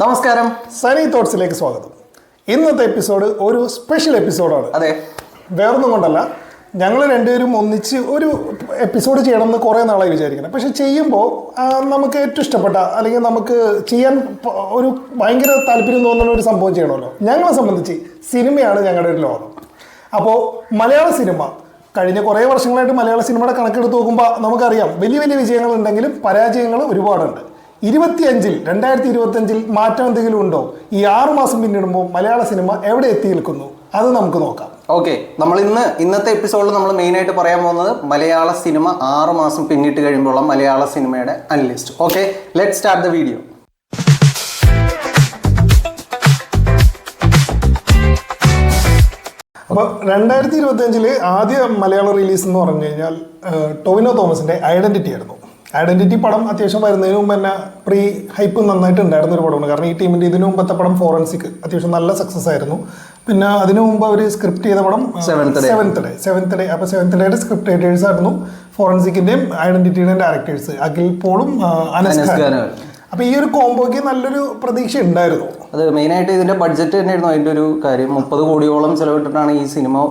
നമസ്കാരം. സനി തോട്ട്സിലേക്ക് സ്വാഗതം. ഇന്നത്തെ എപ്പിസോഡ് ഒരു സ്പെഷ്യൽ എപ്പിസോഡാണ്. അതെ. വേറൊന്നും കൊണ്ടല്ല ഞങ്ങൾ രണ്ടുപേരും ഒന്നിച്ച് ഒരു എപ്പിസോഡ് ചെയ്യണം എന്ന് കുറേ നാളായി വിചാരിക്കണം പക്ഷെ ചെയ്യുമ്പോൾ നമുക്ക് ഏറ്റവും ഇഷ്ടപ്പെട്ട അല്ലെങ്കിൽ നമുക്ക് ചെയ്യാൻ ഒരു ഭയങ്കര താല്പര്യം തോന്നുന്ന ഒരു സംഭവം ചെയ്യണമല്ലോ. ഞങ്ങളെ സംബന്ധിച്ച് സിനിമയാണ് ഞങ്ങളുടെ ഒരു ലോകം. അപ്പോൾ മലയാള സിനിമ കഴിഞ്ഞ കുറേ വർഷങ്ങളായിട്ട് മലയാള സിനിമയുടെ കണക്കെടുത്ത് നോക്കുമ്പോൾ നമുക്കറിയാം വലിയ വലിയ വിജയങ്ങൾ ഉണ്ടെങ്കിലും പരാജയങ്ങൾ ഒരുപാടുണ്ട്. ഇരുപത്തിയഞ്ചിൽ രണ്ടായിരത്തി ഇരുപത്തിയഞ്ചിൽ മാറ്റം എന്തെങ്കിലും ഉണ്ടോ? ഈ ആറു മാസം പിന്നിടുമ്പോൾ മലയാള സിനിമ എവിടെ എത്തി നിൽക്കുന്നു അത് നമുക്ക് നോക്കാം. ഓക്കെ നമ്മൾ ഇന്ന് ഇന്നത്തെ എപ്പിസോഡിൽ നമ്മൾ മെയിൻ ആയിട്ട് പറയാൻ പോകുന്നത് മലയാള സിനിമ ആറു മാസം പിന്നിട്ട് കഴിയുമ്പോഴുള്ള മലയാള സിനിമയുടെ analyst okay let start the video അപ്പോൾ രണ്ടായിരത്തി ഇരുപത്തിയഞ്ചിൽ ആദ്യ മലയാള റിലീസ് എന്ന് പറഞ്ഞു കഴിഞ്ഞാൽ ടൊവിനോ തോമസിന്റെ ഐഡന്റിറ്റി ആയിരുന്നു. ഐഡന്റിറ്റി പടം അത്യാവശ്യം വരുന്നതിന് മുമ്പ് തന്നെ പ്രീ ഹൈപ്പ് നന്നായിട്ട് ഉണ്ടായിരുന്ന ഒരു പടമാണ്. കാരണം ഈ ടീമിന്റെ ഇതിനു മുമ്പത്തെ പടം ഫോറൻസിക് അത്യാവശ്യം നല്ല സക്സസ് ആയിരുന്നു. പിന്നെ അതിനു മുമ്പ് അവർ സ്ക്രിപ്റ്റ് ചെയ്ത പടം. സെവൻത്ത് ഡേ സെവൻത്ത് ഡേ അപ്പോൾ സെവൻത്ത് ഡേയുടെ സ്ക്രിപ്റ്റ് റൈറ്റേഴ്സ് ആയിരുന്നു ഫോറൻസിക്കിന്റെയും ഐഡന്റിറ്റിയുടെയും ഡയറക്ടേഴ്സ് അഖിൽ പോളും അനസ്. അപ്പോൾ ഈ ഒരു കോംബോയ്ക്ക് നല്ലൊരു പ്രതീക്ഷ ഉണ്ടായിരുന്നു. അത് മെയിൻ ആയിട്ട് ഇതിന്റെ ബഡ്ജറ്റ് തന്നെയായിരുന്നു അതിന്റെ ഒരു കാര്യം. മുപ്പത് കോടിയോളം ചെലവിട്ടിട്ടാണ് ഈ സിനിമ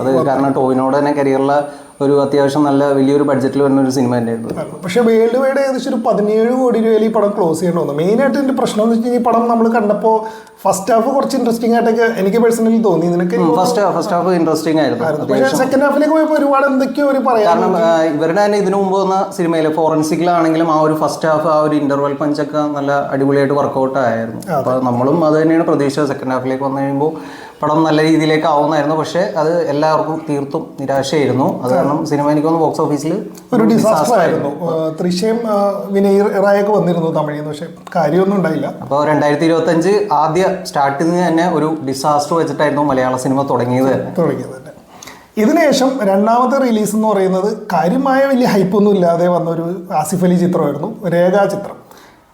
അത് കാരണം ടോവിനോട് തന്നെ കരിയറിലെ ഒരു അത്യാവശ്യം നല്ല വലിയൊരു ബഡ്ജറ്റിൽ വരുന്ന ഒരു സിനിമ തന്നെയായിരുന്നു. പക്ഷേ വേൾഡ് വൈഡ് ഏകദേശം ഒരു പതിനേഴ് കോടി രൂപയിൽ ഈ പടം ക്ലോസ് ചെയ്യേണ്ടി വന്നു. മെയിനായിട്ട് ഇതിന്റെ പ്രശ്നം എന്ന് വെച്ച് കഴിഞ്ഞാൽ ഈ പടം നമ്മൾ കണ്ടപ്പോൾ ഫസ്റ്റ് ഹാഫ് കുറച്ച് ഇൻട്രസ്റ്റിംഗ് ആയിട്ടൊക്കെ എനിക്ക് പേഴ്സണലി തോന്നി. നിനക്ക് first half first half interesting ആയിരുന്നു. സെക്കൻഡ് ഹാഫിലേക്ക് പോയപ്പോൾ ഒരുപാട് എന്തൊക്കെയോ ഒരു പറയാം കാരണം ഇവരുടെ തന്നെ ഇതിനു മുമ്പ് വന്ന സിനിമയിൽ ഫോറൻസിക്കിലാണെങ്കിലും ആ ഒരു ഫസ്റ്റ് ഹാഫ് ആ ഒരു ഇന്റർവൽ പഞ്ചൊക്കെ നല്ല അടിപൊളിയായിട്ട് വർക്കൗട്ട് ആയിരുന്നു. അപ്പോൾ നമ്മളും അത് തന്നെയാണ് പ്രതീക്ഷിച്ചത് സെക്കൻഡ് ഹാഫിലേക്ക് വന്നു കഴിയുമ്പോൾ പടം നല്ല രീതിയിലേക്ക് ആവുന്നായിരുന്നു പക്ഷേ അത് എല്ലാവർക്കും തീർത്തും നിരാശയായിരുന്നു. അത് കാരണം സിനിമ എനിക്കൊന്ന് ബോക്സ് ഓഫീസിൽ ഒരു ഡിസാസ്റ്റർ ആയിരുന്നു. ഏഹ് തൃശ്ശയും വിനയ് റായൊക്കെ വന്നിരുന്നു തമിഴിൽ നിന്ന്. പക്ഷേ കാര്യമൊന്നും ഉണ്ടായില്ല. അപ്പോൾ രണ്ടായിരത്തി ഇരുപത്തഞ്ച് ആദ്യ സ്റ്റാർട്ടിൽ നിന്ന് തന്നെ ഒരു ഡിസാസ്റ്റർ വെച്ചിട്ടായിരുന്നു മലയാള സിനിമ തുടങ്ങിയത്. തന്നെ തുടങ്ങിയത് തന്നെ. ഇതിനുശേഷം രണ്ടാമത്തെ റിലീസ് എന്ന് പറയുന്നത് കാര്യമായ വലിയ ഹൈപ്പൊന്നും ഇല്ലാതെ വന്ന ഒരു ആസിഫ് അലി ചിത്രമായിരുന്നു രേഖാ ചിത്രം.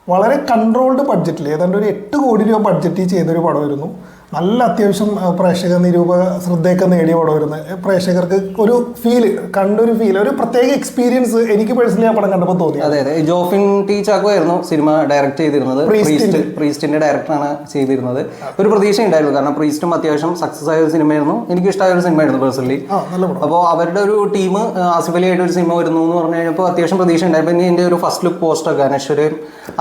വളരെ കൺട്രോൾഡ് ബഡ്ജറ്റിൽ ഏതാണ്ട് ഒരു എട്ട് കോടി രൂപ ബഡ്ജറ്റിൽ ചെയ്തൊരു പടമായിരുന്നു. നല്ല അത്യാവശ്യം പ്രേക്ഷക നിരൂപക ശ്രദ്ധയൊക്കെ നേടിയ പടമായിരുന്നു വരുന്നത്. പ്രേക്ഷകർക്ക് ഒരു ഫീൽ കണ്ടൊരു ഫീൽ ഒരു പ്രത്യേക എക്സ്പീരിയൻസ് എനിക്ക് പേഴ്സണലി ആ പടം കണ്ടപ്പോൾ തോന്നി. അതെ അതെ. ജോഫിൻ ടി ചാക്കോ ആയിരുന്നു സിനിമ ഡയറക്റ്റ് ചെയ്തിരുന്നത്. പ്രീസ്റ്റ് പ്രീസ്റ്റിന്റെ ഡയറക്ടറാണ് ചെയ്തിരുന്നത്. ഒരു പ്രതീക്ഷ ഉണ്ടായിരുന്നു. കാരണം പ്രീസ്റ്റും അത്യാവശ്യം സക്സസ് ആയ ഒരു സിനിമയായിരുന്നു. എനിക്ക് ഇഷ്ടമായ ഒരു സിനിമയായിരുന്നു പേഴ്സണലി അപ്പോൾ അവരുടെ ഒരു ടീം ആസിഫ് അലി ആയിട്ട് ഒരു സിനിമ വരുന്നു എന്ന് പറഞ്ഞു കഴിഞ്ഞപ്പോൾ അത്യാവശ്യം പ്രതീക്ഷ ഉണ്ടായിരുന്നു ഇനി എന്റെ ഒരു ഫസ്റ്റ് ലുക്ക് പോസ്റ്റർ അനശ്വരയും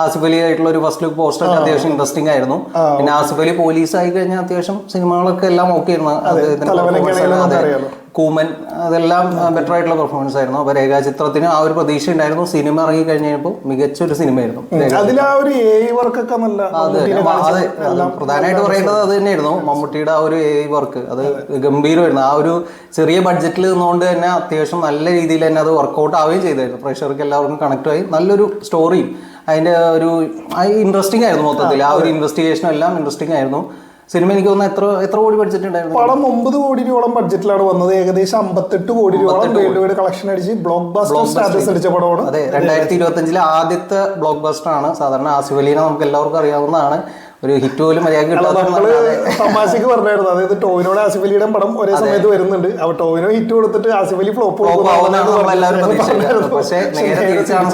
ആസിഫ് അലി ആയിട്ടുള്ള ഒരു ഫസ്റ്റ് ലുക്ക് പോസ്റ്റൊക്കെ അത്യാവശ്യം ഇൻട്രസ്റ്റിംഗ് ആയിരുന്നു. പിന്നെ ആസിഫ് അലി പോലീസ് ആയി കഴിഞ്ഞാൽ അത്യാവശ്യം സിനിമകളൊക്കെ എല്ലാം ഓക്കെ ആയിരുന്നു. കൂമൻ അതെല്ലാം ബെറ്റർ ആയിട്ടുള്ള പെർഫോമൻസ് ആയിരുന്നു. അപ്പൊ രേഖാചിത്രത്തിന് ആ ഒരു പ്രതീക്ഷ ഉണ്ടായിരുന്നു. സിനിമ ഇറങ്ങി കഴിഞ്ഞപ്പോൾ മികച്ച ഒരു സിനിമയായിരുന്നു അതെ പ്രധാനമായിട്ട് പറയേണ്ടത് അത് തന്നെയായിരുന്നു മമ്മൂട്ടിയുടെ ആ ഒരു എ വർക്ക് അത് ഗംഭീരമായിരുന്നു. ആ ഒരു ചെറിയ ബഡ്ജറ്റിൽ നിന്നുകൊണ്ട് തന്നെ അത്യാവശ്യം നല്ല രീതിയിൽ തന്നെ അത് വർക്കൗട്ട് ആവുകയും ചെയ്തായിരുന്നു. പ്രേക്ഷകർക്ക് എല്ലാവർക്കും കണക്ട് ആയി. നല്ലൊരു സ്റ്റോറിയും അതിന്റെ ഒരു ഇൻട്രസ്റ്റിംഗ് ആയിരുന്നു മൊത്തത്തിൽ ആ ഒരു ഇൻവെസ്റ്റിഗേഷനും എല്ലാം ഇൻട്രസ്റ്റിംഗ് ആയിരുന്നു. സിനിമ എനിക്ക് തോന്നുന്നു എത്ര എത്ര കോടി ബഡ്ജറ്റ് ഉണ്ടായിരുന്നു? പടം ഒമ്പത് കോടി രൂപയോളം ബഡ്ജറ്റിലാണ് വന്നത്. ഏകദേശം അമ്പത്തെട്ട് കോടി രൂപയോളം വേൾഡ് വൈഡ് കളക്ഷൻ അടിച്ച് ബ്ലോക്ക് ബാസ്റ്റർ സ്റ്റാറ്റസ് അടിച്ച പടമാണ്. അതെ രണ്ടായിരത്തി ഇരുപത്തി അഞ്ചിലെ ആദ്യത്തെ ബ്ലോക്ക് ബസ്റ്റർ ആണ്. സാധാരണ ആസിഫ് അലീനെ നമുക്ക് എല്ലാവർക്കും അറിയാവുന്നതാണ്. ഒരു ഹിറ്റ് പോലും മര്യാദ തമാശക്ക് പറഞ്ഞായിരുന്നു. അതായത് ടോവിനോട് ആസിഫ് അലിയുടെ പടം ഒരേ സമയത്ത് വരുന്നുണ്ട്. അപ്പൊ ടോവിനോ ഹിറ്റ് കൊടുത്തിട്ട് ആസിഫ് അലി ഫ്ലോപ്പ്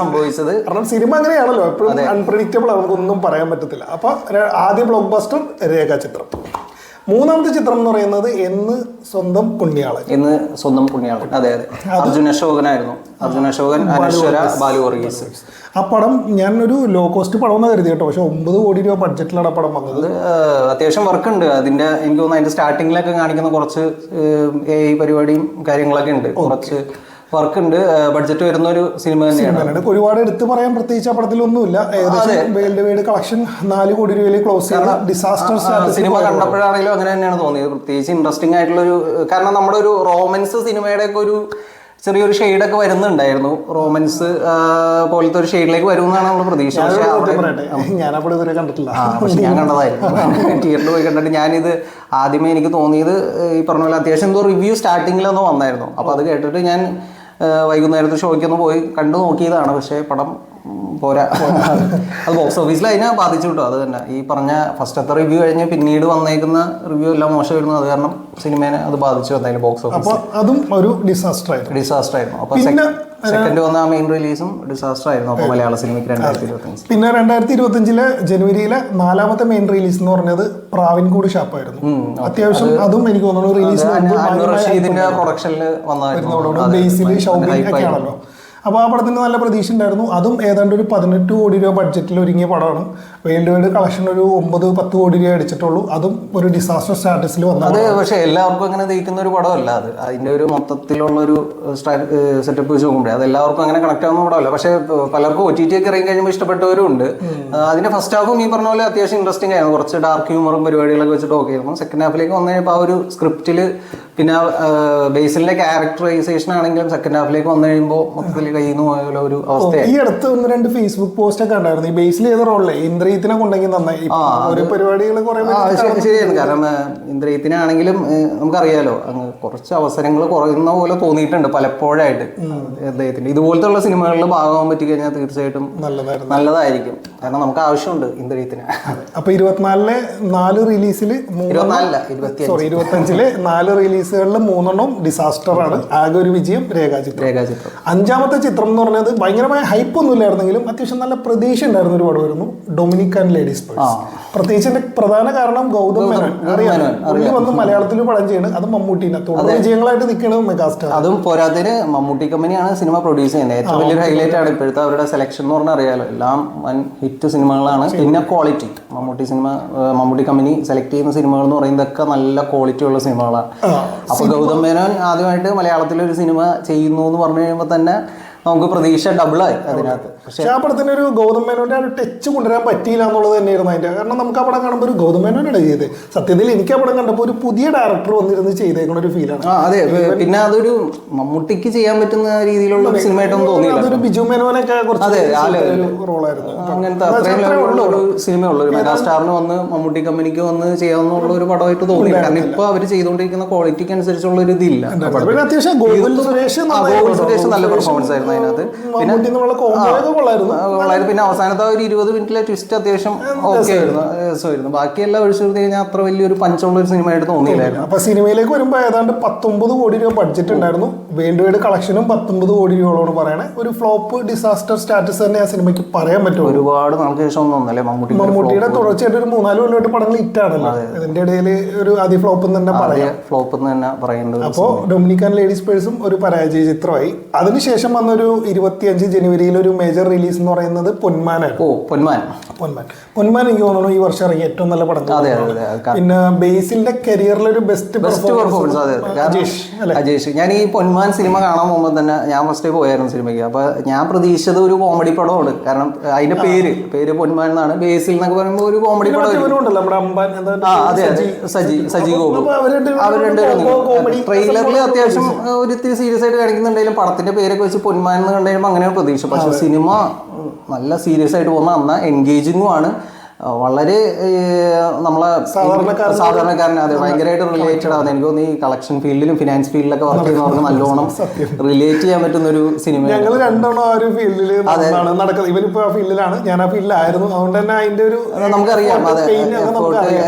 സംഭവിച്ചത്. കാരണം സിനിമ അങ്ങനെയാണല്ലോ. എപ്പോഴും അൺപ്രഡിക്റ്റബിൾ ആണ്. നമുക്കൊന്നും പറയാൻ പറ്റത്തില്ല. അപ്പൊ ആദ്യ ബ്ലോക്ക് ബാസ്റ്റർ രേഖാചിത്രം. മൂന്നാമത്തെ ചിത്രം എന്ന് പറയുന്നത് എന്ന് സ്വന്തം പുണ്യാളൻ. എന്ന് സ്വന്തം പുണ്യാളൻ. അതെ അതെ. അർജുൻ അശോകനായിരുന്നു. അർജുൻ അശോകൻ അനശ്വര ബാലു വർഗീസ്. ആ പടം ഞാൻ ഒരു ലോ കോസ്റ്റ് പടം എന്ന് കരുതി കേട്ടോ. പക്ഷെ ഒമ്പത് കോടി രൂപ ബഡ്ജറ്റിലാണ് ആ പടം വന്നത്. അത് അത്യാവശ്യം വർക്ക് ഉണ്ട്. അതിന്റെ എനിക്ക് തോന്നുന്നു അതിന്റെ സ്റ്റാർട്ടിങ്ങിലൊക്കെ കാണിക്കുന്ന കുറച്ച് എ പരിപാടിയും കാര്യങ്ങളൊക്കെ ഉണ്ട്. കുറച്ച് വർക്ക് ഉണ്ട് ബഡ്ജറ്റ് വരുന്ന ഒരു സിനിമ തന്നെയാണ് ഒരുപാട് എടുത്തു പറയാൻ പ്രത്യേകിച്ച് ആ പടത്തിലൊന്നുമില്ല ഏകദേശം വേൾഡ് വൈഡ് കളക്ഷൻ നാല് കോടി രൂപയിൽ ക്ലോസ് ചെയ്ത ഡിസാസ്റ്റർ സിനിമ കണ്ടപ്പോഴാണെങ്കിലും അങ്ങനെ തന്നെയാണ് തോന്നിയത്. പ്രത്യേകിച്ച് ഇൻട്രസ്റ്റിംഗ് ആയിട്ടുള്ള ഒരു കാരണം നമ്മുടെ ഒരു റോമൻസ് സിനിമയുടെ ഒക്കെ ഒരു ചെറിയൊരു ഷെയ്ഡൊക്കെ വരുന്നുണ്ടായിരുന്നു. റോമൻസ് പോലത്തെ ഒരു ഷെയ്ഡിലേക്ക് വരുമെന്നാണ് നമ്മൾ പ്രതീക്ഷ ഞാനപ്പോൾ ഇതുവരെ കണ്ടിട്ടില്ല. പക്ഷെ ഞാൻ കണ്ടതായിരുന്നു. തിയേറ്ററിൽ പോയി കണ്ടിട്ട് ഞാനിത് ആദ്യമേ എനിക്ക് തോന്നിയത് ഈ പറഞ്ഞ പോലെ അത്യാവശ്യം എന്തോ റിവ്യൂ സ്റ്റാർട്ടിങ്ങിലൊന്നും വന്നായിരുന്നു. അപ്പോൾ അത് കേട്ടിട്ട് ഞാൻ വൈകുന്നേരത്തെ ഷോയ്ക്കൊന്ന് പോയി കണ്ടു നോക്കിയതാണ്. പക്ഷേ പടം പോരാ. അത് ബോക്സ് ഓഫീസിൽ അതിനെ ബാധിച്ചു കിട്ടും അത് തന്നെ. ഈ പറഞ്ഞ ഫസ്റ്റത്തെ റിവ്യൂ കഴിഞ്ഞ് പിന്നീട് വന്നേക്കുന്ന റിവ്യൂ എല്ലാം മോശമായിരുന്നു. അത് കാരണം സിനിമേനെ അത് ബാധിച്ചു എന്തായാലും ബോക്സ് ഓഫീസ് അതും ഒരു ഡിസാസ്റ്റർ ആയിരുന്നു. ഡിസാസ്റ്റർ ആയിരുന്നു. അപ്പൊ സെക്കൻഡ് വന്ന മെയിൻ റിലീസും ഡിസാസ്റ്റർ ആയിരുന്നു അപ്പോൾ മലയാള സിനിമയ്ക്ക് രണ്ടായിരത്തി ഇരുപത്തി അഞ്ച് പിന്നെ രണ്ടായിരത്തി ഇരുപത്തിയഞ്ചിലെ ജനുവരിയിലെ നാലാമത്തെ മെയിൻ റിലീസ് എന്ന് പറഞ്ഞത് പ്രാവിൻകൂട് ഷാപ്പായിരുന്നു. അത്യാവശ്യം അതും എനിക്ക് തോന്നുന്നു റിലീസ് റഷീദിന്റെ പ്രൊഡക്ഷനിൽ വന്നായിരുന്നു. ബേസിൽ ഷൗബിൻ ഒക്കെ ആണല്ലോ അപ്പോൾ ആ പടത്തിന് നല്ല പ്രതീക്ഷ ഉണ്ടായിരുന്നു. അതും ഏതാണ്ട് ഒരു പതിനെട്ട് കോടി രൂപ ബഡ്ജറ്റിൽ ഒരുങ്ങിയ പടമാണ്. വേൾഡ് വൈഡ് കളക്ഷൻ ഒരു ഒമ്പത് പത്ത് കോടി രൂപ അടിച്ചിട്ടുള്ളൂ. അതും ഒരു ഡിസാസ്റ്റർ സ്റ്റാറ്റസിൽ വന്നു അത് പക്ഷേ എല്ലാവർക്കും അങ്ങനെ തയ്ക്കുന്ന ഒരു പടമല്ല അത്. അതിന്റെ ഒരു മൊത്തത്തിലുള്ള ഒരു സെറ്റപ്പ് വെച്ച് നോക്കുമ്പോൾ അത് എല്ലാവർക്കും അങ്ങനെ കണക്ട് ആവുന്ന പടമല്ല. പക്ഷേ പലർക്കും ഒ ടി ടി ഒക്കെ ഇറങ്ങി കഴിയുമ്പോൾ ഇഷ്ടപ്പെട്ടവരും ഉണ്ട് അതിന്റെ ഫസ്റ്റ് ഹാഫും ഈ പറഞ്ഞ പോലെ അത്യാവശ്യം ഇൻട്രസ്റ്റിംഗ് ആയിരുന്നു. കുറച്ച് ഡാർക്ക് ഹ്യൂമറും പരിപാടികളൊക്കെ വെച്ചിട്ട് ഓക്കെ ആയിരുന്നു. സെക്കൻഡ് ഹാഫിലേക്ക് വന്നു കഴിഞ്ഞപ്പോൾ ആ ഒരു സ്ക്രിപ്റ്റിൽ പിന്നെ ബേസിലിന്റെ ക്യാരക്ടറൈസേഷൻ ആണെങ്കിലും സെക്കൻഡ് ഹാഫിലേക്ക് വന്നു കഴിയുമ്പോൾ മൊത്തത്തിൽ കയ്യിൽ നിന്ന് ഒരു അവസ്ഥയായി. ഈ അടുത്ത് ഒന്ന് രണ്ട് ഫേസ്ബുക്ക് പോസ്റ്റ് ഒക്കെ ഉണ്ടായിരുന്നു ഈ ബേസിൽ ചെയ്ത റോളിലെ ഇന്ദ്രിയത്തിനെ കൊണ്ടെങ്കിൽ നന്നായി. ഒരു പരിപാടികൾ ശരിയാണ്. കാരണം ഇന്ദ്രയത്തിനാണെങ്കിലും നമുക്കറിയാലോ അങ്ങ് കുറച്ച് അവസരങ്ങൾ കുറയുന്ന പോലെ തോന്നിയിട്ടുണ്ട് പലപ്പോഴായിട്ട്. അദ്ദേഹത്തിന്റെ ഇതുപോലത്തെ ഉള്ള സിനിമകളിൽ ഭാഗമാകാൻ പറ്റി കഴിഞ്ഞാൽ തീർച്ചയായിട്ടും നല്ലതായിരിക്കും. കാരണം നമുക്ക് ആവശ്യമുണ്ട് ഇന്ദ്രിയത്തിന് അപ്പൊ ഇരുപത്തിനാലിലെ നാല് റിലീസിൽ ഇരുപത്തിയഞ്ചിലെ സോറി ഇരുപത്തഞ്ചിലെ നാല് റിലീസുകളിൽ മൂന്നെണ്ണം ഡിസാസ്റ്റർ ആണ്. ആകെ ഒരു വിജയം രേഖാചിത്രം. രേഖാചിത്രം. അഞ്ചാമത്തെ ചിത്രം എന്ന് പറഞ്ഞത് ഭയങ്കരമായ ഹൈപ്പ് ഒന്നും ഇല്ലായിരുന്നെങ്കിലും അത്യാവശ്യം നല്ല പ്രതീക്ഷ ഉണ്ടായിരുന്ന ഒരു പടമായിരുന്നു ഡൊമിനിക് ആൻഡ് ലേഡീസ് പേഴ്സ് പ്രത്യേകിച്ച് എന്റെ പ്രധാന കാരണം ഗൗതം മേനോൻ. അറിയാം. പുള്ളി വന്ന് മലയാളത്തിൽ പടം ചെയ്യണം. അത് മമ്മൂട്ടീനെ തുടർ വിജയങ്ങളായിട്ട് നിൽക്കുന്നത് മെഗാസ്റ്റാർ. അതും പോരാത്തതിന് മമ്മൂട്ടി കമ്പനിയാണ് സിനിമ പ്രൊഡ്യൂസ് ചെയ്യുന്നത്. ഏറ്റവും വലിയൊരു ഹൈലൈറ്റ് ആണ് ഇപ്പോഴത്തെ അവരുടെ സെലക്ഷൻ എന്ന് പറഞ്ഞാൽ അറിയാലോ. എല്ലാം വൻ ഹിറ്റ് സിനിമകളാണ്. പിന്നെ ക്വാളിറ്റി മമ്മൂട്ടി സിനിമ മമ്മൂട്ടി കമ്പനി സെലക്ട് ചെയ്യുന്ന സിനിമകൾ എന്ന് പറയുന്നതൊക്കെ നല്ല ക്വാളിറ്റി ഉള്ള സിനിമകളാണ് അപ്പൊ ഗൗതം മേനോൻ ആദ്യമായിട്ട് മലയാളത്തിൽ ഒരു സിനിമ ചെയ്യുന്നു എന്ന് പറഞ്ഞു കഴിയുമ്പോൾ തന്നെ നമുക്ക് പ്രതീക്ഷ ഡബിളായി അതിനകത്ത്. പക്ഷെ ആ പടത്തിന് ഒരു ഗൗതം മേനോന്റെ ആ ഒരു ടച്ച് കൊണ്ടുവരാൻ പറ്റിയില്ല എന്നുള്ളത് തന്നെയായിരുന്നു അതിന്റെ. കാരണം നമുക്ക് ആ പടം കാണുമ്പോൾ ഒരു ഗൗതം മേനോനാണ് ചെയ്തത്. സത്യത്തിൽ എനിക്ക് ആ പടം കണ്ടപ്പോൾ ഒരു പുതിയ ഡയറക്ടർ വന്നിരുന്ന് ചെയ്തേക്കുന്ന ഒരു ഫീലാണ് ആ അതെ. പിന്നെ അതൊരു മമ്മൂട്ടിക്ക് ചെയ്യാൻ പറ്റുന്ന രീതിയിലുള്ള സിനിമയായിട്ടൊന്നും തോന്നിയില്ല. അതൊരു ബിജു മേനോനൊക്കെ കുറച്ച് റോളായിരുന്നു അങ്ങനത്തെ അത്രയും ലെവലുള്ള ഒരു സിനിമയുള്ളൂ ഒരു മെഗാസ്റ്റാറിന് വന്ന് മമ്മൂട്ടി കമ്പനിക്ക് വന്ന് ചെയ്യാവുന്ന ഒരു പടമായിട്ട് തോന്നി കാരണം ഇപ്പൊ അവർ ചെയ്തുകൊണ്ടിരിക്കുന്ന ക്വാളിറ്റിക്ക് അനുസരിച്ചുള്ള ഒരു ഇതില്ല. അത്യാവശ്യം ഗോകുൽ സുരേഷ് നല്ല പെർഫോമൻസ് ആയിരുന്നു. അതിനകത്ത്. കോമ്പോയൊക്കെ കൊള്ളായിരുന്നു. ആ, പിന്നെ അവസാനത്തെ ഒരു ഇരുപത് മിനിറ്റിലെ ട്വിസ്റ്റ് അത്യാവശ്യം ഓക്കെ ആയിരുന്നു. രസമായിരുന്നു. ബാക്കിയെല്ലാം ഒഴിച്ചു കൊടുത്തു കഴിഞ്ഞാൽ അത്ര വലിയൊരു പഞ്ചുള്ള ഒരു സിനിമയായിട്ട് തോന്നിയില്ലായിരുന്നു. അപ്പൊ സിനിമയിലേക്ക് വരുമ്പോൾ ഏതാണ്ട് പത്തൊമ്പത് കോടി രൂപ ബഡ്ജറ്റ് ഉണ്ടായിരുന്നു. വൈഡ് കളക്ഷനും പത്തൊമ്പത് കോടി രൂപയോളാണ് പറയണേ. ഒരു ഫ്ലോപ്പ് ഡിസാസ്റ്റർ സ്റ്റാറ്റസ് തന്നെ ആ സിനിമയ്ക്ക് പറയാൻ പറ്റും ഒരുപാട് നാൾക്ക് ശേഷം ഒന്നും ഒന്നല്ലേ മമ്മൂട്ടി മമ്മൂട്ടിയുടെ തുടർച്ചയായിട്ട് ഒരു മൂന്നാൽ കൊല്ലമായിട്ട് പടങ്ങൾ ഹിറ്റാണല്ലോ ഇതിന്റെ ഇടയിൽ ഒരു അതി ഫ്ലോപ്പ് തന്നെ പറയാം. ഫ്ലോപ്പ് തന്നെ പറയേണ്ടത് അപ്പോൾ ഡൊമിനിക്കൻ ലേഡീസ് പേഴ്സും ഒരു പരാജയ ചിത്രമായി. അതിനുശേഷം വന്നൊരു ഇരുപത്തിയഞ്ച് ജനുവരിയിൽ ഒരു മേജർ റിലീസ് എന്ന് പറയുന്നത് പൊന്മാനാണ്. ഓ പൊന്മാൻ. പൊന്മാൻ. പൊന്മാൻ എനിക്ക് തോന്നുന്നു ഈ വർഷം ഇറങ്ങിയ ഏറ്റവും നല്ല പടം പിന്നെ ബേസിന്റെ കരിയറിലെ ഒരു ബെസ്റ്റ് ബെസ്റ്റ് പെർഫോമൻസ് അതെ. അജേഷ് ഞാൻ ഈ പൊന്മാൻ സിനിമ കാണാൻ പോകുമ്പോൾ തന്നെ ഞാൻ ഫസ്റ്റ് പോയായിരുന്നു സിനിമയ്ക്ക് അപ്പൊ ഞാൻ പ്രതീക്ഷിച്ചത് ഒരു കോമഡി പടമാണ്. കാരണം അതിന്റെ പേര് പേര് പൊന്മാൻ എന്നാണ്. ബേസിൽ എന്നൊക്കെ പറയുമ്പോൾ ഒരു കോമഡി പടം അതെ അതെ. സജി സജി ഗോപു അവർ രണ്ടുപേരും ട്രെയിലറിൽ അത്യാവശ്യം ഒരു സീരിയസ് ആയിട്ട് കാണിക്കുന്നുണ്ടെങ്കിലും പടത്തിന്റെ പേരൊക്കെ വെച്ച് പൊന്മാൻ എന്ന് കണ്ടു കഴിയുമ്പോൾ അങ്ങനെയാണ് പ്രതീക്ഷ പക്ഷെ സിനിമ നല്ല സീരിയസ് ആയിട്ട് പോകുന്ന അന്ന എൻഗേജിങ്ങും ആണ്. വളരെ നമ്മളെ സാധാരണക്കാരന് അതെ ഭയങ്കരമായിട്ട് റിലേറ്റഡ് ആണ്. എനിക്ക് തോന്നുന്നു ഈ കളക്ഷൻ ഫീൽഡിലും ഫിനാൻസ് ഫീൽഡിലൊക്കെ വർക്ക് ചെയ്യുന്നവർക്ക് നല്ലോണം റിലേറ്റ് ചെയ്യാൻ പറ്റുന്ന ഒരു സിനിമ ഞങ്ങൾ രണ്ടെണ്ണം ആ ഒരു ഫീൽഡിൽ നടക്കുന്നത് ഇവരിപ്പോ ആ ഫീൽഡിലാണ് ഞാൻ ആ ഫീൽഡിലായിരുന്നു അതുകൊണ്ട് തന്നെ അതിന്റെ ഒരു നമുക്കറിയാം. അതെ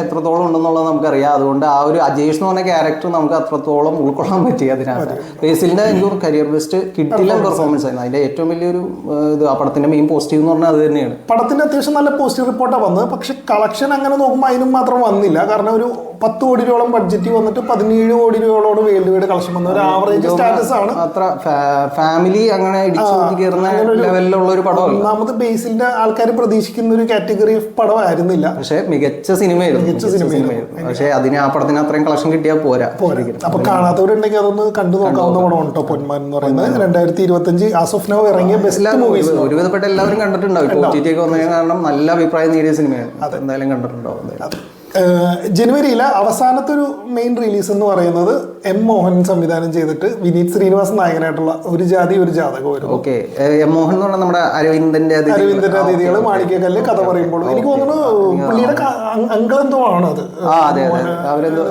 എത്രത്തോളം ഉണ്ടെന്നുള്ളത് നമുക്കറിയാം. അതുകൊണ്ട് ആ ഒരു അജേഷ് എന്ന് പറഞ്ഞ ക്യാരക്ടർ നമുക്ക് അത്രത്തോളം ഉൾക്കൊള്ളാൻ പറ്റി അതിനകത്ത്. ബേസിലിന്റെ എനിക്ക് കരിയർ ബെസ്റ്റ് കിട്ടില്ല പെർഫോമൻസ് ആയിരുന്നു. അതിന്റെ ഏറ്റവും വലിയൊരു ഇത് ആ പടത്തിന്റെ മെയിൻ പോസിറ്റീവ് എന്ന് പറഞ്ഞാൽ അത് തന്നെയാണ്. പടത്തിന്റെ അത്യാവശ്യം നല്ല പോസിറ്റീവ് റിപ്പോർട്ടാണ് വന്നത്. പക്ഷെ കളക്ഷൻ അങ്ങനെ നോക്കുമ്പോൾ അതിനും മാത്രം വന്നില്ല. കാരണം ഒരു പത്ത് കോടി രൂപയോളം ബഡ്ജറ്റ് വന്നിട്ട് പതിനേഴ് കോടി രൂപയോളം വേൾഡ് വൈഡ് കളക്ഷൻ വന്ന ഒരു ആവറേജ് സ്റ്റാറ്റസ് ആണ്. അത്ര ഫാമിലി അങ്ങനെ ലെവലിലുള്ള ഒരു പടം ഒന്നാമത് ബേസിന്റെ ആൾക്കാർ പ്രതീക്ഷിക്കുന്ന ഒരു കാറ്റഗറി ഓഫ് പടമായിരുന്നില്ല. പക്ഷെ മികച്ച സിനിമയായിരുന്നു. മികച്ച സിനിമയായിരുന്നു. പക്ഷെ അതിന് ആ പടത്തിന് അത്രയും കളക്ഷൻ കിട്ടിയാൽ പോരാ. അപ്പൊ കാണാത്തവരുണ്ടെങ്കിൽ അതൊന്ന് കണ്ടു നോക്കാവുന്ന പടമാണ് കേട്ടോ പൊന്മാൻ എന്ന് പറയുന്നത്. രണ്ടായിരത്തി ഇരുപത്തി അഞ്ച് ആസ് നോ ഇറങ്ങിയ ബെസ്റ്റ് മൂവീസ് ഒരു- ഒരുവിധപ്പെട്ട എല്ലാവരും കണ്ടിട്ടുണ്ടാവും. കാരണം നല്ല അഭിപ്രായം നേടിയ സിനിമയാണ്. എന്തായാലും കണ്ടിട്ടുണ്ടാവും. ജനുവരിയിലെ അവസാനത്തെ ഒരു മെയിൻ റിലീസ് എന്ന് പറയുന്നത് എം മോഹൻ സംവിധാനം ചെയ്തിട്ട് വിനീത് ശ്രീനിവാസൻ നായകനായിട്ടുള്ള ഒരു ജാതി ഒരു ജാതകമായിരുന്നു ഓക്കെ എം മോഹൻ എന്ന് പറഞ്ഞാൽ നമ്മുടെ അരവിന്ദന്റെ. അരവിന്ദന്റെ അതിഥികൾ മാണിക്യക്കല്ല് കഥ പറയുമ്പോൾ എനിക്ക് തോന്നുന്നു പുള്ളിയുടെ അങ്കിളെന്തോ ആണ് അത്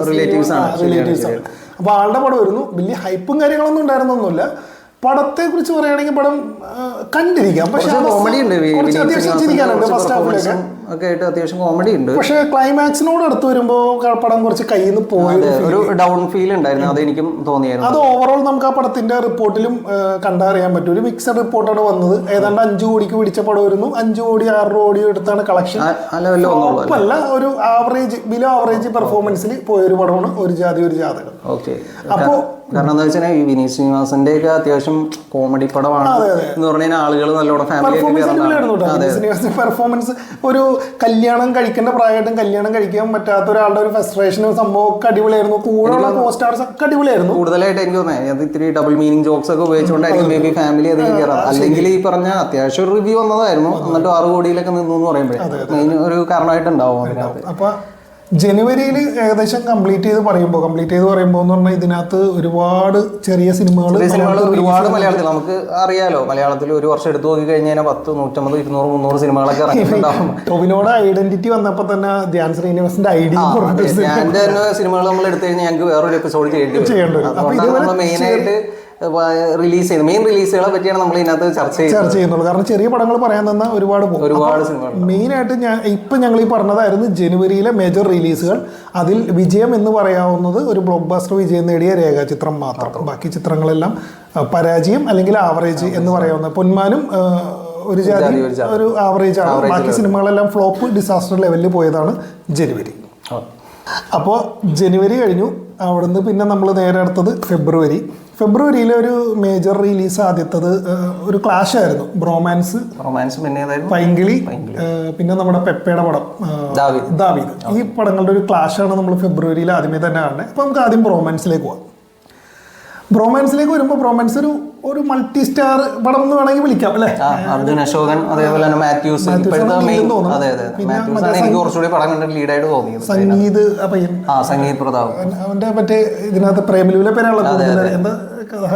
റിലേറ്റീവ്സ് ആണ്. റിലേറ്റീവ്സ് ആണ്. അപ്പൊ ആളുടെ പടം വരുന്നു. വലിയ ഹൈപ്പും കാര്യങ്ങളൊന്നും ഉണ്ടായിരുന്നൊന്നുമില്ല. പടത്തെ കുറിച്ച് പറയുകയാണെങ്കിൽ പടം കണ്ടിരിക്കാം. പക്ഷെ കോമഡി ഉണ്ട് ഫസ്റ്റ് ഹാഫിലൊക്കെ ഒക്കെ ആയിട്ട് അത്യാവശ്യം കോമഡി ഉണ്ട്. പക്ഷെ ക്ലൈമാക്സിനോട് അടുത്ത് വരുമ്പോൾ പടം കുറച്ച് കയ്യിൽ നിന്ന് പോയത് ഒരു ഡൗൺ ഫീൽ ഉണ്ടായിരുന്നു. അത് എനിക്കും തോന്നിയായിരുന്നു. അത് ഓവറോൾ നമുക്ക് ആ പടത്തിന്റെ റിപ്പോർട്ടിലും കണ്ടറിയാൻ പറ്റും. ഒരു മിക്സഡ് റിപ്പോർട്ടാണ് വന്നത്. ഏതാണ്ട് അഞ്ചു കോടിക്ക് പിടിച്ച പടം വരുന്നു അഞ്ചു കോടി ആറ് കോടി എടുത്താണ് കളക്ഷൻ അല്ല? ഒരു ആവറേജ് ബിലോ ആവറേജ് പെർഫോമൻസിൽ പോയ ഒരു പടമാണ് ഒരു ജാതി ഒരു ജാതകം. ഓക്കെ അപ്പോ കാരണം എന്താ വെച്ചാൽ ഈ വിനീത് ശ്രീനിവാസന്റെ ഒക്കെ അത്യാവശ്യം കോമഡി പടമാണ് എന്ന് പറഞ്ഞാൽ ആളുകൾ നല്ലോണം ഫാമിലി പെർഫോമൻസ് ഒരു കല്യാണം കഴിക്കേണ്ട പ്രായമായിട്ടും കല്യാണം കഴിക്കാൻ പറ്റാത്ത ഒരാളുടെ ഒരു ഫ്രസ്ട്രേഷനും സംഭവം ഒക്കെ അടിപൊളിയായിരുന്നു. കൂടെയുള്ള കോ സ്റ്റാർസ് ഒക്കെ അടിപൊളിയായിരുന്നു. കൂടുതലായിട്ട് എനിക്ക് തോന്നുന്നത് അത് ഇത്തിരി ഡബിൾ മീനിങ് ജോക്സ് ഒക്കെ ഉപയോഗിച്ചുകൊണ്ടായിരിക്കും മേ ബി ഫാമിലി അതിൽ കയറാം അല്ലെങ്കിൽ ഈ പറഞ്ഞ അത്യാവശ്യം ഒരു റിവ്യൂ വന്നതായിരുന്നു. എന്നിട്ട് ആറ് കോടിയിലൊക്കെ നിന്നു എന്ന് പറയുമ്പോഴേ. മെയിൻ ഒരു കാരണമായിട്ടുണ്ടാവും അതിനകത്ത്. അപ്പൊ ജനുവരിയിൽ ഏകദേശം കംപ്ലീറ്റ് ചെയ്ത് പറയുമ്പോൾ കംപ്ലീറ്റ് ചെയ്ത് പറയുമ്പോൾ എന്ന് പറഞ്ഞാൽ ഇതിനകത്ത് ഒരുപാട് ചെറിയ സിനിമകൾ ഒരുപാട് മലയാളത്തിൽ നമുക്ക് അറിയാലോ. മലയാളത്തിൽ ഒരു വർഷം എടുത്തു നോക്കി കഴിഞ്ഞാൽ പത്ത് നൂറ്റമ്പത് ഇരുന്നൂറ് മുന്നൂറ് സിനിമകളൊക്കെ ഇറങ്ങിയിട്ടുണ്ടാവും. ടോവിനോട് ഐഡന്റിറ്റി വന്നപ്പോൾ തന്നെ ധ്യാൻ ശ്രീനിവാസിന്റെ ഐഡിയ സിനിമകൾ നമ്മൾ എടുത്തു കഴിഞ്ഞാൽ ഞങ്ങൾക്ക് വേറൊരു എപ്പിസോഡ് ചെയ്യേണ്ടി വരും. ചെയ്യേണ്ടി റിലീസ് ചെയ്യുന്നത്. മെയിൻ റിലീസുകളെ പറ്റിയാണ് നമ്മൾ ഇതിനകത്ത് ചർച്ച ചെയ്യുന്നത്. ചർച്ച ചെയ്യുന്നുള്ളൂ. കാരണം ചെറിയ പടങ്ങൾ പറയാൻ തന്ന ഒരുപാട് ഒരുപാട് ആയിട്ട് ഞാൻ ഇപ്പൊ ഞങ്ങൾ ഈ പറഞ്ഞതായിരുന്നു ജനുവരിയിലെ മേജർ റിലീസുകൾ അതിൽ വിജയം എന്ന് പറയാവുന്നത് ഒരു ബ്ലോക്ക് ബാസ്റ്റർ വിജയം നേടിയ രേഖാചിത്രം മാത്രം. ബാക്കി ചിത്രങ്ങളെല്ലാം പരാജയം അല്ലെങ്കിൽ ആവറേജ് എന്ന് പറയാവുന്ന പൊന്മാനും ഒരു ജാതി ഒരു ആവറേജ് ആണ്. ബാക്കി സിനിമകളെല്ലാം ഫ്ലോപ്പ് ഡിസാസ്റ്റർ ലെവലിൽ പോയതാണ് ജനുവരി. അപ്പോൾ ജനുവരി കഴിഞ്ഞു. അവിടുന്ന് പിന്നെ നമ്മൾ നേരെ അടുത്തത് ഫെബ്രുവരി. ഫെബ്രുവരിയിലെ ഒരു മേജർ റിലീസ് ആദ്യത്തത് ഒരു ക്ലാഷ് ആയിരുന്നു. ബ്രോമാൻസ് റൊമാൻസ് പിന്നെ ഏതായിരുന്നു? പൈങ്കിളി പിന്നെ നമ്മുടെ പെപ്പയുടെ പടം ദാവീദ്. ദാവീദ്. ഈ പടങ്ങളുടെ ഒരു ക്ലാഷാണ് നമ്മൾ ഫെബ്രുവരിയിൽ ആദ്യമേ തന്നെ കാണുന്നത്. അപ്പോൾ നമുക്ക് ആദ്യം ബ്രോമാൻസിലേക്ക് പോവാം. ബ്രോമാൻസിലേക്ക് വരുമ്പോൾ ബ്രോമാൻസ് ഒരു ഒരു മൾട്ടി സ്റ്റാർ പടം എന്ന് വേണമെങ്കിൽ വിളിക്കാം അല്ലേ? അർജുൻ അശോകൻ അതേപോലെ തന്നെ മാത്യൂസ് എനിക്ക് കുറച്ചുകൂടി പടം കണ്ടിട്ട് ലീഡായിട്ട് തോന്നിയത്. സംഗീത് ആ സംഗീത് പ്രതാപ്. അവന്റെ മറ്റേ ഇതിനകത്ത് പ്രേമലുവിലെ പേരാണല്ലോ എന്താ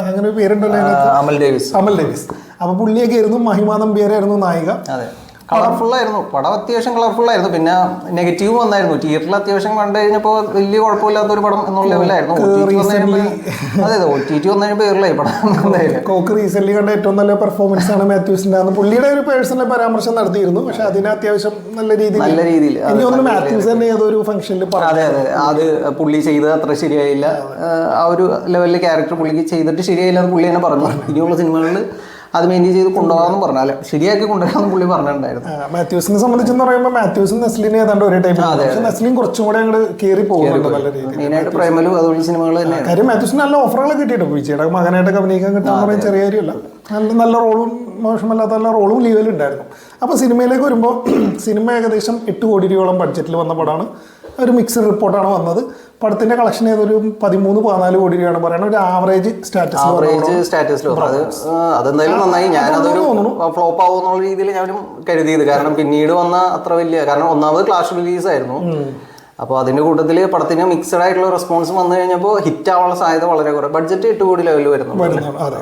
അങ്ങനെ ഒരു പേരുണ്ടല്ലോ അമൽ ഡേവിസ്. അമൽ ഡേവിസ്. അപ്പൊ പുള്ളിയൊക്കെ ആയിരുന്നു മഹിമാ നമ്പിയാരായിരുന്നു നായിക. അതെ. കളർഫുൾ ആയിരുന്നു. പടം അത്യാവശ്യം കളർഫുൾ ആയിരുന്നു. പിന്നെ നെഗറ്റീവ് വന്നായിരുന്നു. തിയേറ്ററിൽ അത്യാവശ്യം കണ്ടു കഴിഞ്ഞപ്പോൾ വലിയ കുഴപ്പമില്ലാത്ത ഒരു പടം എന്നുള്ള ലെവലായിരുന്നു അതെ അതെ ഒ ടി ടി വന്നു ഏറിലായി പടം. കോക്ക് റീസെന്റ് കണ്ട ഏറ്റവും നല്ല പെർഫോമൻസ് ആണ് മാത്യൂസിന്റെ പുള്ളിയുടെ ഒരു പേഴ്സണൽ പരാമർശം നടത്തിയിരുന്നു. പക്ഷെ അതിന് അത്യാവശ്യം നല്ല രീതിയിൽ നല്ല രീതിയിൽ. അത് എനിക്ക് തോന്നുന്നു മാത്യൂസ് തന്നെ ഏതൊരു ഫംഗ്ഷനിൽ അതെ അതെ. അത് പുള്ളി ചെയ്തത് അത്ര ശരിയായില്ല. ആ ഒരു ലെവലിലെ ക്യാരക്ടർ പുള്ളിക്ക് ചെയ്തിട്ട് ശരിയായില്ല എന്ന് പുള്ളി തന്നെ പറഞ്ഞു. ഇനിയുള്ള സിനിമകളിൽ അത് മെയിന്റെയിൻ ചെയ്ത് കൊണ്ടുപോകാമെന്ന് പറഞ്ഞാൽ ശരിയാക്കി കൊണ്ടുവരാമെന്ന് പുള്ളി പറഞ്ഞിട്ടുണ്ടായിരുന്നു. മാത്യൂസിനെ സംബന്ധിച്ചെന്ന് പറയുമ്പോൾ മാത്യൂസും നെസ്ലിനെ ഏതാണ്ട് ഒരേ ടൈപ്പ് നെസ്ലിൻ കുറച്ചും കൂടെ അങ്ങോട്ട് കയറി പോകുന്നുണ്ട് നല്ല രീതിയിൽ. മെയിനായിട്ട് പ്രേമലും അതുപോലെ സിനിമകൾ തന്നെ കാര്യം മാത്യൂസിന് നല്ല ഓഫറുകൾ കിട്ടിയിട്ടുണ്ട്. വിജയുടെ മകനായിട്ടൊക്കെ അഭിനയിക്കാൻ കിട്ടാൻ പറയാൻ ചെറിയ കാര്യമല്ല. നല്ല നല്ല റോളും മോശമല്ലാത്ത നല്ല റോളും ലീവലുണ്ടായിരുന്നു അപ്പോൾ സിനിമയിലേക്ക് വരുമ്പോൾ സിനിമ ഏകദേശം എട്ട് കോടി രൂപയോളം ബഡ്ജറ്റിൽ വന്ന പടമാണ്. ഒരു മിക്സഡ് റിപ്പോർട്ടാണ് വന്നത്. പടത്തിന്റെ കളക്ഷൻ ഏതൊരു പതിമൂന്ന് പതിനാല് കോടി രൂപയാണ് പറയുന്നത്. ഒരു ആവറേജ് സ്റ്റാറ്റസ് ആവറേജ് സ്റ്റാറ്റസ് അതെന്തായാലും നന്നായി. ഞാനതൊരു ഫ്ലോപ്പ് ആവും എന്നുള്ള രീതിയിൽ ഞാനും കരുതിയത്. കാരണം പിന്നീട് വന്ന അത്ര വലിയ കാരണം ഒന്നാമത് ക്ലാഷ് റിലീസ് ആയിരുന്നു. അപ്പോൾ അതിന്റെ കൂട്ടത്തിൽ പടത്തിന് മിക്സഡ് ആയിട്ടുള്ള റെസ്പോൺസ് വന്നു കഴിഞ്ഞപ്പോൾ ഹിറ്റ് ആവാനുള്ള സാധ്യത വളരെ കുറവ്. ബഡ്ജറ്റ് എട്ട് കോടി ലെവലിൽ വരുന്നു അതെ.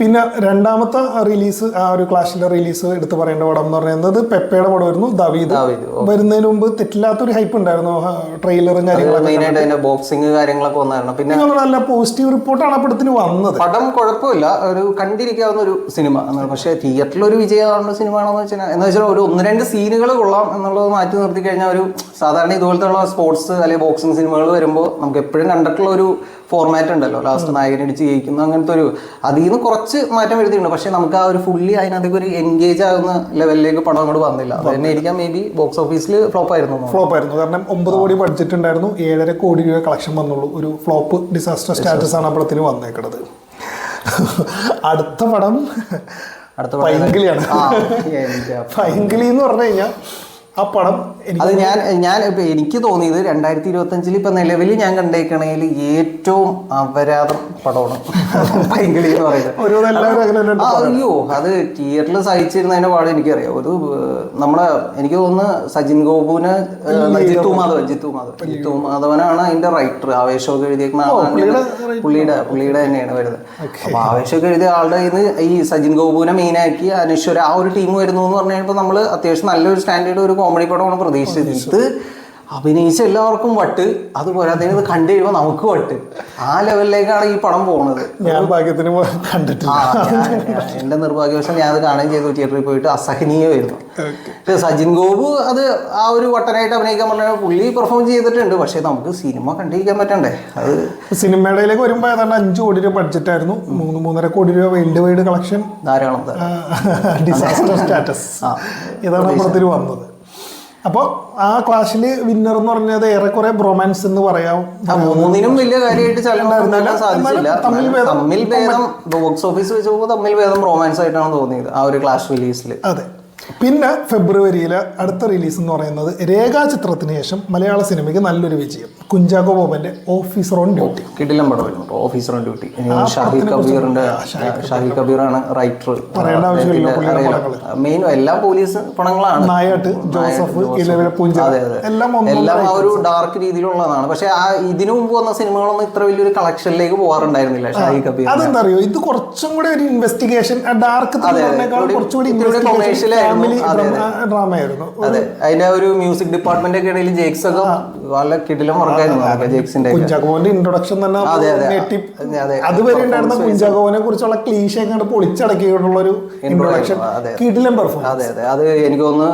പിന്നെ രണ്ടാമത്തെ റിലീസ് ആ ഒരു ക്ലാഷിലെ റിലീസ് എടുത്ത് പറയേണ്ട പടം എന്ന് പറയുന്നത് പെപ്പയുടെ പടമായിരുന്നു ദവീദ്. ദാവീദ്, വരുന്നതിന് മുമ്പ് തെറ്റില്ലാത്തൊരു ഹൈപ്പ് ഉണ്ടായിരുന്നു ട്രെയിലറും കാര്യങ്ങളൊക്കെ ബോക്സിംഗ് കാര്യങ്ങളൊക്കെ വന്നായിരുന്നു. പിന്നെ നല്ല പോസിറ്റീവ് റിപ്പോർട്ടാണ് ആ പടത്തിന് വന്നത്. പടം കുഴപ്പമില്ല ഒരു കണ്ടിരിക്കാവുന്ന ഒരു സിനിമ പക്ഷേ തിയേറ്ററിൽ ഒരു വിജയമാകുന്ന സിനിമ ആണെന്ന് വെച്ചാൽ എന്ന് വെച്ചാൽ ഒരു ഒന്ന് രണ്ട് സീനുകൾ കൊള്ളാം എന്നുള്ളത് മാറ്റി നിർത്തി കഴിഞ്ഞാൽ ഒരു സാധാരണ ഇതുപോലത്തെ ഉള്ള സ്പോർട്സ് അല്ലെങ്കിൽ ബോക്സിംഗ് സിനിമകൾ വരുമ്പോൾ നമുക്ക് എപ്പോഴും കണ്ടിട്ടുള്ള ഒരു ഫോർമാറ്റ് ഉണ്ടല്ലോ. ലാസ്റ്റ് നായകനടിച്ച് ജയിക്കുന്ന. അങ്ങനത്തെ ഒരു അതിൽ നിന്ന് കുറച്ച് മാറ്റം വരുത്തിയിട്ടുണ്ട് പക്ഷേ നമുക്ക് ആ ഒരു ഫുള്ളി അതിനകത്തേക്ക് ഒരു എൻഗേജ് ആകുന്ന ലെവലിലേക്ക് പടം അങ്ങോട്ട് വന്നില്ല. അതന്നെ തന്നെ ആയിരിക്കാം മേ ബി ബോക്സ് ഓഫീസിൽ ഫ്ലോപ്പ് ആയിരുന്നു ഫ്ലോപ്പ് ആയിരുന്നു. കാരണം ഒമ്പത് കോടി ബഡ്ജറ്റ് ഉണ്ടായിരുന്നു. ഏഴര കോടി രൂപ കളക്ഷൻ വന്നുള്ളൂ. ഒരു ഫ്ലോപ്പ് ഡിസാസ്റ്റർ സ്റ്റാറ്റസ് ആണ് പടത്തിന് വന്നേക്കുന്നത് അടുത്ത പടം അടുത്ത പൈങ്കിളിയാണ്. പൈങ്കിളി എന്ന് പറഞ്ഞു കഴിഞ്ഞാൽ ആ പടം അത് ഞാൻ ഞാൻ ഇപ്പൊ എനിക്ക് തോന്നിയത് രണ്ടായിരത്തി ഇരുപത്തി അഞ്ചിൽ ഇപ്പൊ നിലവിൽ ഞാൻ കണ്ടേക്കണേൽ ഏറ്റവും അപരാധം പടമാണ്. പൈങ്കിളി എന്ന് പറയുന്നത് അയ്യോ അത് തിയേറ്ററിൽ സഹിച്ചിരുന്നതിന്റെ പാട് എനിക്കറിയാം. ഒരു നമ്മളെ എനിക്ക് തോന്നുന്നു സജിൻ ഗോപുവിന് ജിത്തു മാധവൻ ജിത്തു മാധവൻ. ജിത്തു മാധവനാണ് അതിന്റെ റൈറ്റർ ആവേശമൊക്കെ എഴുതിയേക്കുന്ന ആളാണ് പുള്ളിയുടെ പുള്ളിയുടെ തന്നെയാണ് വരുന്നത്. അപ്പൊ ആവേശമൊക്കെ എഴുതിയ ആളുടെ കയ്യിൽ നിന്ന് ഈ സജിൻ ഗോപുവിനെ മെയിനാക്കി അനശ്വര ആ ഒരു ടീം വരുന്നു എന്ന് പറഞ്ഞു കഴിഞ്ഞപ്പോൾ നമ്മൾ അത്യാവശ്യം നല്ലൊരു സ്റ്റാൻഡേർഡ് ഒരു കോമഡി പടമാണ് പ്രതീക്ഷിച്ചത് ഇത് അഭിനയിച്ച എല്ലാവർക്കും വട്ട്. അതുപോലെ അതിന് ഇത് കണ്ടു കഴിയുമ്പോൾ നമുക്ക് വട്ട്. ആ ലെവലിലേക്കാണ് ഈ പടം പോകുന്നത് ഞാൻ ഭാഗ്യത്തിന് എന്റെ നിർഭാഗ്യവശം ഞാൻ അത് കാണുകയും ചെയ്തു. തിയേറ്ററിൽ പോയിട്ട് അസഹനീയമായിരുന്നു. സജിൻ ഗോപു അത് ആ ഒരു വട്ടനായിട്ട് അഭിനയിക്കാൻ പറഞ്ഞാൽ പുള്ളി പെർഫോം ചെയ്തിട്ടുണ്ട്. പക്ഷേ നമുക്ക് സിനിമ കണ്ടിരിക്കാൻ പറ്റണ്ടേ? അത് സിനിമയുടെയിലേക്ക് വരുമ്പോൾ ഏതാണ്ട് അഞ്ച് കോടി രൂപ ബഡ്ജറ്റ് ആയിരുന്നു. മൂന്ന് മൂന്നര കോടി രൂപ വേൾഡ് വൈഡ് കളക്ഷൻ ധാരാളം. Disaster status. ഇതാണ് വന്നത്. അപ്പോൾ ആ ക്ലാസ്സിൽ വിന്നർ എന്ന് പറഞ്ഞത് ഏറെക്കുറെ ബ്രൊമാൻസ് എന്ന് പറയാം. മൂന്നിനും വലിയ കാര്യമായിട്ട് സാധിച്ചില്ല. തമ്മിൽ ഭേദം- ബോക്സ് ഓഫീസ് വെച്ച് നോക്കുമ്പോൾ തമ്മിൽ ഭേദം റൊമാൻസ് ആയിട്ടാണ് തോന്നിയത് ആ ഒരു ക്ലാസ് റിലീസിൽ അതെ. പിന്നെ ഫെബ്രുവരിയിലെ അടുത്ത റിലീസ് എന്ന് പറയുന്നത് രേഖാ ചിത്രത്തിന് ശേഷം മലയാള സിനിമയ്ക്ക് നല്ലൊരു വിജയം. കുഞ്ചാക്കോ ബോബന്റെ ഓഫീസർ ഓൺ ഡ്യൂട്ടി കിടിലം പടമായിരുന്നു ഓഫീസർ ഓൺ ഡ്യൂട്ടി ഷാഹി കബീറിന്റെ ഷാഹി കബീറാണ് റൈറ്റർ പറയേണ്ട ആവശ്യമില്ല മെയിൻ എല്ലാ പോലീസ് പടങ്ങളാണ്. നായാട്ട് ജോസഫ്. എല്ലാം ആ ഒരു ഡാർക്ക് രീതിയിലുള്ളതാണ്. പക്ഷെ ആ ഇതിനു മുമ്പ് വന്ന സിനിമകളൊന്നും ഇത്ര വലിയൊരു കളക്ഷനിലേക്ക് പോകാറുണ്ടായിരുന്നില്ല ഷാഹി കബീർ അതെന്താ അറിയോ? ഇത് കുറച്ചും കൂടി ഒരു ഇൻവെസ്റ്റിഗേഷൻ ഡാർക്ക് കുറച്ചുകൂടി ഫാമിലി ഡ്രാമ ആയിരുന്നു അതെ. അതിന്റെ ഒരു മ്യൂസിക് ഡിപ്പാർട്ട്മെന്റ് ഒക്കെ ഇടയിൽ ജേക്സ് ഒക്കെ നല്ല കിടിലം വർക്കായിരുന്നു ജേക്സിന്റെ ഒക്കെ. ഇൻട്രൊഡക്ഷൻ തന്നെ അതെ, അതെ. അതുവരെ ഉണ്ടായിരുന്ന കുഞ്ചാക്കോനെ കുറിച്ചുള്ള ക്ലീശ പൊളിച്ചടക്കിയിട്ടുള്ള ഒരു ഇൻട്രൊഡക്ഷൻ കിടിലം പെർഫോം അതെ അതെ. അത് എനിക്ക് തോന്നുന്നു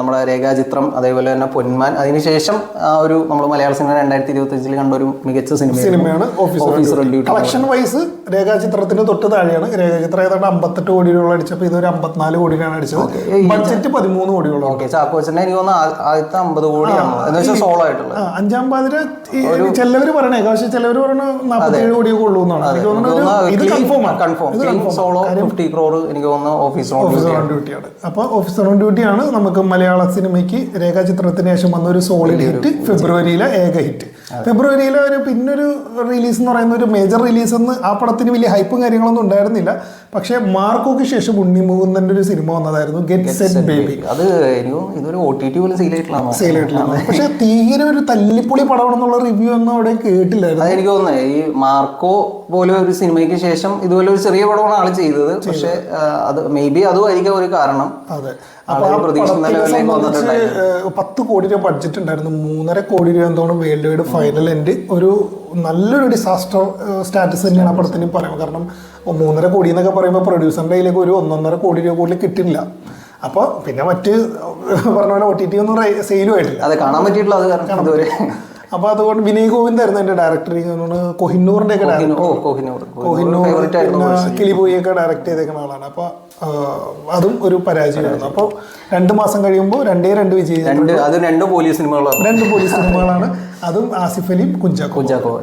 നമ്മുടെ രേഖാചിത്രം അതേപോലെ തന്നെ പൊന്മാൻ. അതിനുശേഷം ആ ഒരു നമ്മൾ മലയാള സിനിമ രണ്ടായിരത്തി ഇരുപത്തി അഞ്ചിൽ കണ്ട ഒരു മികച്ച സിനിമ സിനിമയാണ് ഓഫീസർ കളക്ഷൻ വൈസ് രേഖാചിത്രത്തിന് തൊട്ട് താഴെയാണ്. രേഖാചിത്രം ഏതാണ്ട് അമ്പത്തെട്ട് കോടി രൂപ അടിച്ചപ്പോൾ ഇതൊരു അമ്പത്തിനാല് കോടിയാണ് അടിച്ചത്. ബഡ്ജറ്റ് പതിമൂന്ന് കോടിയോളം. ഓക്കെ ചാക്കോച്ചന്റെ എനിക്ക് തോന്നുന്നു ആദ്യത്തെ അമ്പത് കോടിയാണ്. എന്ന് വെച്ചാൽ സോളോ ആയിട്ടുള്ളത് അഞ്ചാം പാതിര ചിലവർ പറയണേ. പക്ഷെ ചിലവർ പറഞ്ഞു നാൽപ്പത്തേഴ് കോടിയൊക്കെ ഉള്ളൂ കൺഫേം സോളോ ഫിഫ്റ്റി ക്രോർ എനിക്ക് തോന്നുന്നു ഓഫീസർ ഓൺ ഓഫീസർ ഓൺ ഡ്യൂട്ടിയാണ് അപ്പോൾ ഓഫീസർ ഓൺ ഡ്യൂട്ടിയാണ് നമുക്ക് മലയാള സിനിമയ്ക്ക് രേഖാചിത്രത്തിന് ശേഷം വന്ന ഒരു സോളിഡ് ഹിറ്റ് ഫെബ്രുവരിയിലെ ഏക ഹിറ്റ് ഫെബ്രുവരിയിലെ ഒരു പിന്നൊരു റിലീസ് എന്ന് പറയുന്ന ഒരു മേജർ റിലീസ് എന്ന് ആ പടത്തിന് വലിയ ഹൈപ്പും കാര്യങ്ങളൊന്നും ഉണ്ടായിരുന്നില്ല. പക്ഷേ മാർക്കോക്ക് ശേഷം ഉണ്ണി മുകുന്ദന്റെ ഒരു സിനിമ വന്നതായിരുന്നു ഗെറ്റ് സെറ്റ് ബേബി അത് ഇതൊരു ഒ ടി ടി പോലും പക്ഷേ തീരെ ഒരു തല്ലിപ്പൊളി എന്നുള്ള റിവ്യൂ ഒന്നും അവിടെ കേട്ടില്ലായിരുന്നു. അതെനിക്ക് തോന്നുന്നത് ഈ മാർക്കോ പോലെ ഒരു സിനിമയ്ക്ക് ശേഷം ഇതുപോലെ ഒരു ചെറിയ പടമാണ് ആൾ ചെയ്തത്. പക്ഷെ അത് മേ ബി അതുമായിരിക്കും ഒരു കാരണം. അതെ. അപ്പൊ പത്ത് കോടി രൂപ ബഡ്ജറ്റ് ഉണ്ടായിരുന്നു. മൂന്നര കോടി രൂപ എന്തോണം വേൾഡ് വൈഡ് ഫൈനൽ എൻഡ് ഒരു നല്ലൊരു ഡിസാസ്റ്റർ സ്റ്റാറ്റസ് തന്നെയാണ് ആ പടത്തിന് പറയുന്നത് കാരണം മൂന്നര കോടി എന്നൊക്കെ പറയുമ്പോൾ പ്രൊഡ്യൂസറിന്റെ കയ്യിലേക്ക് ഒരു ഒന്നൊന്നര കോടി രൂപ കൂടുതൽ കിട്ടില്ല. അപ്പോൾ പിന്നെ മറ്റ് പറഞ്ഞ പോലെ ഒ ടി ടി ഒന്നും സെയിലും ആയിട്ടില്ല. അത് കാണാൻ പറ്റിയിട്ടുള്ള അത് കാരണം അപ്പോൾ അതുകൊണ്ട് വിനയ് ഗോവിന്ദ് ആയിരുന്നു എന്റെ ഡയറക്ടർ കൊഹിന്നൂറിന്റെ ഒക്കെ കൊഹിന്നൂർ ഓ ഡയറക്ട് ചെയ്തേക്കുന്ന ആളാണ്. അപ്പൊ അതും ഒരു പരാജയമായിരുന്നു. അപ്പോൾ രണ്ട് മാസം കഴിയുമ്പോൾ രണ്ടേ രണ്ട് വിജയി രണ്ടും പോലീസ് സിനിമകളാണ്. രണ്ട് പോലീസ് സിനിമകളാണ്. അതും ആസിഫ് അലിയും കുഞ്ചാക്കോ കുഞ്ചാക്കോ.